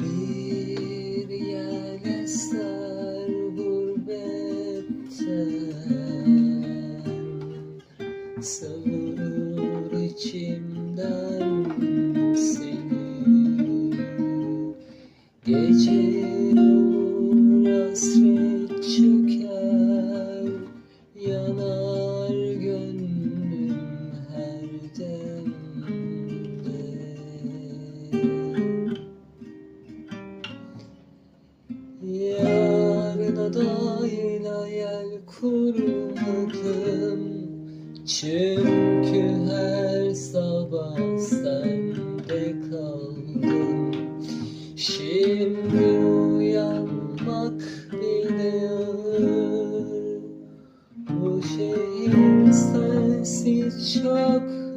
Bir yel eser gurbetten Savurur içimden seni. Gece olur hasret çöker. Yanar gönlüm her demde Yarına dair hayal kurmadım. Çünkü her sabah sende kaldım. Şimdi uyanmak bile ağır Bu şehir sensiz çok